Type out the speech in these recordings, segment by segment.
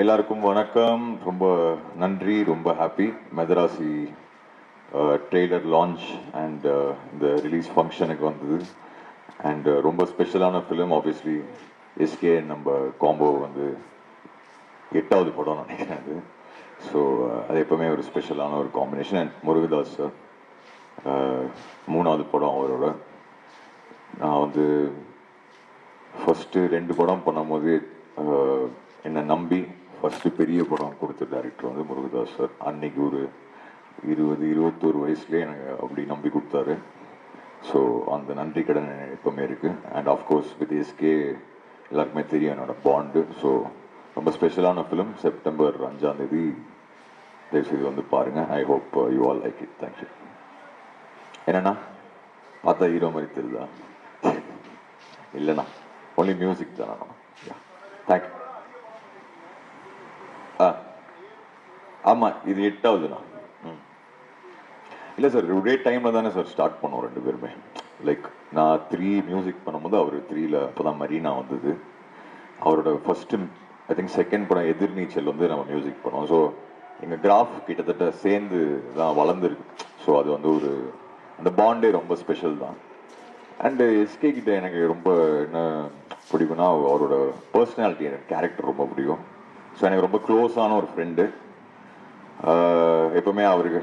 எல்லாருக்கும் வணக்கம். ரொம்ப நன்றி ரொம்ப happy Madharaasi trailer launch and இந்த ரிலீஸ் ஃபங்க்ஷனுக்கு வந்தது. அண்ட் ரொம்ப ஸ்பெஷலான ஃபிலிம் ஆப்வியஸ்லி எஸ்கே நம்ம காம்போ வந்து எட்டாவது படம் நினைக்கிறேன் அது. ஸோ அது எப்பவுமே ஒரு ஸ்பெஷலான ஒரு காம்பினேஷன் அண்ட் முருகதாஸ் சார் மூணாவது படம் அவரோட. நான் வந்து ஃபஸ்ட்டு ரெண்டு படம் பண்ணும்போது என்னை நம்பி ஃபஸ்ட்டு பெரிய படம் கொடுத்த டேரக்டர் வந்து முருகதாஸ் சார். அன்னைக்கு ஒரு இருபது இருபத்தோரு வயசுலேயே எனக்கு அப்படி நம்பி கொடுத்தாரு. ஸோ அந்த நன்றி கடன் எப்பவுமே இருக்குது அண்ட் ஆஃப்கோர்ஸ் வித் எஸ்கே எல்லாருக்குமே தெரியும் என்னோடய பாண்டு ஸோ ரொம்ப ஸ்பெஷலான ஃபிலிம் செப்டம்பர் அஞ்சாந்தேதி தயவுசெய்து வந்து பாருங்கள் I hope you all like it thank you என்னண்ணா? பார்த்தா ஹீரோ மாதிரி தெரியுதா? இல்லைண்ணா. ஒன்லி மியூசிக் தானே. தேங்க்யூ ஆ. ஆமாம் இது எட்டாவதுண்ணா ம். இல்லை சார் ஒரே டைமில் தானே சார் ஸ்டார்ட் பண்ணோம் ரெண்டு பேருமே. லைக் நான் த்ரீ மியூசிக் பண்ணும்போது அவர் த்ரீல அப்போ தான் மரீனா வந்தது. அவரோட ஃபஸ்ட்டு ஐ திங்க் செகண்ட் படம் எதிர்நீச்சல் வந்து நம்ம மியூசிக் பண்ணோம். ஸோ எங்கள் கிராஃப் கிட்டத்தட்ட சேர்ந்து தான் வளர்ந்துருக்கு. ஸோ அது வந்து ஒரு அந்த பாண்டே ரொம்ப ஸ்பெஷல் தான். அண்டு எஸ்கே கிட்ட எனக்கு ரொம்ப என்ன பிடிக்கும்னா அவரோட பர்சனாலிட்டி எனக்கு கேரக்டர் ரொம்ப பிடிக்கும். ஸோ எனக்கு ரொம்ப க்ளோஸான ஒரு ஃப்ரெண்டு எப்பவுமே அவருக்கு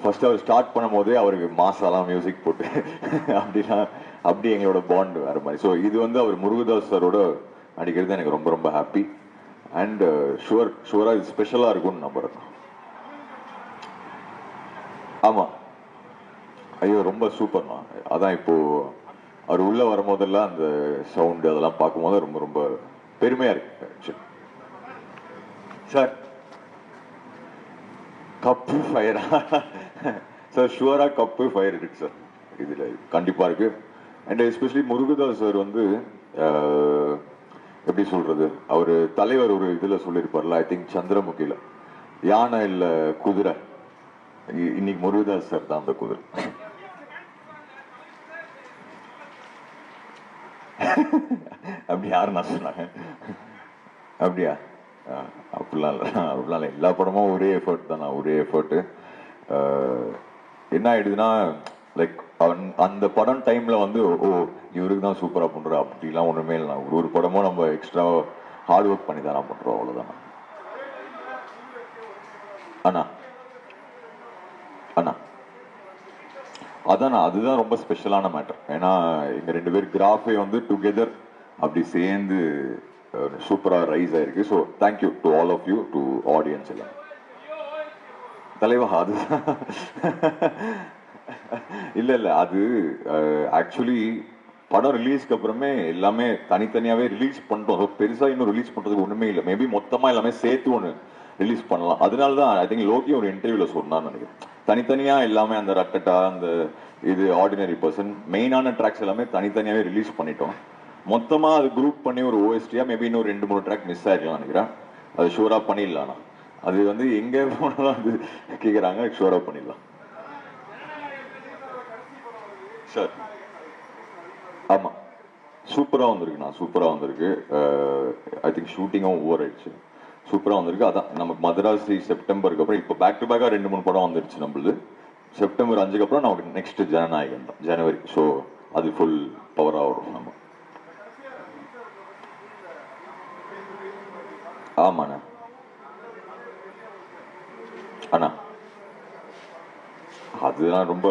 ஃபர்ஸ்ட் அவர் ஸ்டார்ட் பண்ணும்போதே அவருக்கு மாசாலாம் மியூசிக் போட்டு அப்படிலாம் அப்படி எங்களோட பாண்ட் வேற மாதிரி. ஸோ இது வந்து அவர் முருகதாஸ் சாரோட நடிக்கிறது எனக்கு ரொம்ப ரொம்ப ஹாப்பி அண்ட் ஷுவர் ஷுவராக இது ஸ்பெஷலாக இருக்கும்னு நம்புறேன். ஆமாம் ஐயோ ரொம்ப சூப்பர்ண்ணா அதான் இப்போது அவர் உள்ளே வரும்போதெல்லாம் அந்த சவுண்டு அதெல்லாம் பார்க்கும்போது ரொம்ப ரொம்ப பெருமையாக இருக்கு ஆக்சுவலி சார். கப்பு ஃபயரா சார் ஷுவராக கப்பு ஃபயர் இருக்கு சார். இதில் கண்டிப்பாக இருக்கு. அண்ட் எஸ்பெஷலி முருகதாஸ் சார் வந்து எப்படி சொல்றது? அவர் தலைவர் ஒரு இதில் சொல்லியிருப்பார்ல ஐ திங்க் சந்திரமுகியில் யானை இல்லை குதிரை. இன்னைக்கு முருகதாஸ் சார் தான் அந்த குதிரை. அப்படி யார் நான் சொன்னாங்க? அப்படியா? அப்படிலாம் இல்லை அப்படிலாம் இல்லை எல்லா படமும் ஒரே எஃபர்ட் தான் ஒரே எஃபர்ட்டு என்ன ஆயிடுதுன்னா லைக் அந்த படம் டைமில் வந்து ஓ இவருக்கு தான் சூப்பராக பண்ணுறா அப்படிலாம் ஒன்றுமே இல்லை ஒரு ஒரு படமும் நம்ம எக்ஸ்ட்ரா ஹார்ட் ஒர்க் பண்ணி தான் பண்ணுறோம் அவ்வளோதானா அண்ணா அண்ணா அதான் அதுதான் ரொம்ப ஸ்பெஷலான மேட்டர் ஏன்னா எங்கள் ரெண்டு பேர் கிராஃபே வந்து டுகெதர் அப்படி சேர்ந்து சூப்பராக ரைஸ் ஆயிருக்கு. So thank you to all of you to audience எல்லாம். தலைவா அது இல்லை இல்லை அது ஆக்சுவலி படம் ரிலீஸ்க்கு அப்புறமே எல்லாமே தனித்தனியாகவே ரிலீஸ் பண்ணிட்டோம் பெருசாக இன்னும் ரிலீஸ் பண்ணுறதுக்கு ஒன்றுமே இல்லை. மேபி மொத்தமாக எல்லாமே சேர்த்து ஒன்று ரிலீஸ் பண்ணலாம். அதனால தான் ஐ திங்க் லோகி ஒரு இன்டர்வியூவில் சொன்னான்னு நினைக்கிறேன். தனித்தனியாக எல்லாமே அந்த ரட்டட்டா அந்த இது ஆர்டினரி பர்சன் மெயினான ட்ராக்ஸ் எல்லாமே தனித்தனியாகவே ரிலீஸ் பண்ணிட்டோம். மொத்தமாக அது குரூப் பண்ணி ஒரு ஓஎஸ்டியா மேபி இன்னும் ரெண்டு மூணு ட்ராக் மிஸ் ஆயிருக்கலாம் நினைக்கிறேன். அது ஷூராக பண்ணிடலாம் அது வந்து எங்கே போனாலும் அது கேட்குறாங்க ஷூராக பண்ணிடலாம். சார் ஆமாம் சூப்பராக வந்திருக்குண்ணா சூப்பராக வந்திருக்கு. ஐ திங்க் ஷூட்டிங்கும் ஓவர் ஆயிடுச்சு. சூப்பராக வந்திருக்கு. அதான் நமக்கு மதராசி செப்டம்பருக்கு அப்புறம் இப்போ பேக் டு பேக்காக ரெண்டு மூணு படம் வந்துருச்சு நம்மளுது. செப்டம்பர் அஞ்சுக்கு அப்புறம் நமக்கு நெக்ஸ்ட் ஜனநாயகன் தான் ஜனவரி. ஸோ அது ஃபுல் பவராக வரும் நம்ம. ஆமாண்ணா. அண்ணா. அதுதான் ரொம்ப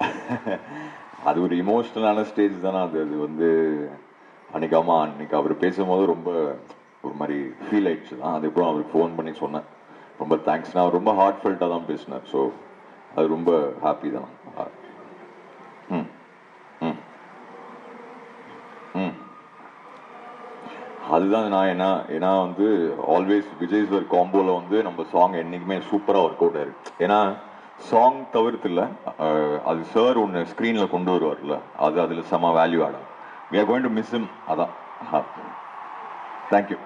அது ஒரு இமோஷனலான ஸ்டேஜ் தானே அது அது வந்து அன்னைக்கு ஆமா அன்னைக்கு அவர் பேசும்போது ரொம்ப ஒரு மாதிரி ஃபீல் ஆயிடுச்சு. தான் அதுக்கப்புறம் அவருக்கு ஃபோன் பண்ணி சொன்னேன். ரொம்ப தேங்க்ஸ் நான் ரொம்ப ஹார்ட் ஃபெல்ட்டாக தான் பேசினார். ஸோ அது ரொம்ப ஹாப்பி தான் ம் ம் ம் அதுதான் நான் என்ன ஏன்னா வந்து ஆல்வேஸ் விஜய் சார் காம்போல வந்து நம்ம சாங் என்னைக்குமே சூப்பரா ஒர்க் அவுட் ஆயிருக்கு ஏன்னா சாங் தவிர்த்து இல்ல அது சார் ஒன்று ஸ்க்ரீனில் கொண்டு வருவார்ல அது அதுல செம வேல்யூ ஆடும் we are going to miss him அதான். Thank you